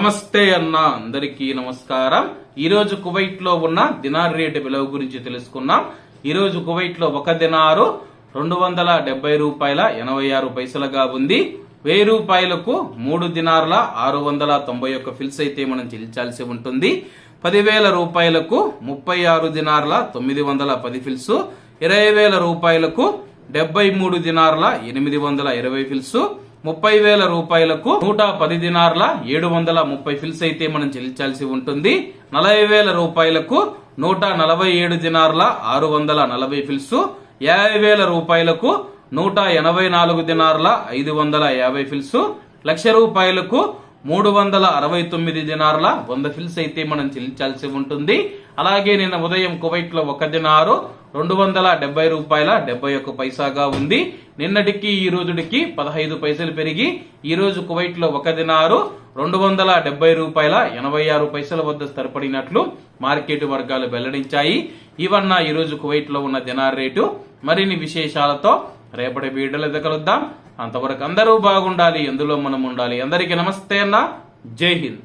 నమస్తే అన్న అందరికీ నమస్కారం. ఈరోజు కువైట్లో కువైట్లో ఉన్న దినార్ రేటు విలువ గురించి తెలుసుకున్నాం ఈరోజు కువైట్లో కువైట్లో ఒక దినారు రెండు వందల డెబ్బై రూపాయల ఎనభై ఆరు పైసలుగా ఉంది. వెయ్యి రూపాయలకు మూడు దినార్ల ఆరు వందల తొంభై ఒక్క ఫిల్స్ అయితే మనం చెల్లించాల్సి ఉంటుంది. పదివేల రూపాయలకు ముప్పై ఆరు దినార్ల తొమ్మిది వందల పది ఫిల్స్. ఇరవై వేల రూపాయలకు డెబ్బై మూడు దినార్ల ఎనిమిది వందల ఇరవై ఫిల్స్. ముప్పై వేల రూపాయలకు నూట పది దినార్ల ఏడు వందల ముప్పై ఫిల్స్ అయితే మనం చెల్లించాల్సి ఉంటుంది. నలభై వేల రూపాయలకు నూట నలభై ఏడు దినార్ల ఆరు వందల నలభై ఫిల్స్. యాభై వేల రూపాయలకు నూట ఎనభై నాలుగు దినార్ల ఐదు వందల యాభై ఫిల్స్. లక్ష రూపాయలకు మూడు వందల అరవై తొమ్మిది దినార్ల వంద ఫిల్స్ అయితే మనం చెల్లించాల్సి ఉంటుంది. అలాగే నిన్న ఉదయం కువైట్లో ఒక దినారు రెండు వందల డెబ్బై రూపాయల డెబ్బై ఒక్క పైసాగా ఉంది. నిన్నటికి ఈ రోజుడికి పదహైదు పైసలు పెరిగి ఈ రోజు కువైట్లో ఒక దినారు రెండు వందల డెబ్బై రూపాయల ఎనభై ఆరు పైసల వద్ద స్థిరపడినట్లు మార్కెట్ వర్గాలు వెల్లడించాయి. ఇవన్న ఈ రోజు కువైట్లో ఉన్న దినార్ రేటు. మరిన్ని విశేషాలతో రేపటి వీడియోలు కలుద్దాం. అంతవరకు అందరూ బాగుండాలి ఎందులో మనం ఉండాలి. అందరికీ నమస్తే అన్న. జై హింద్.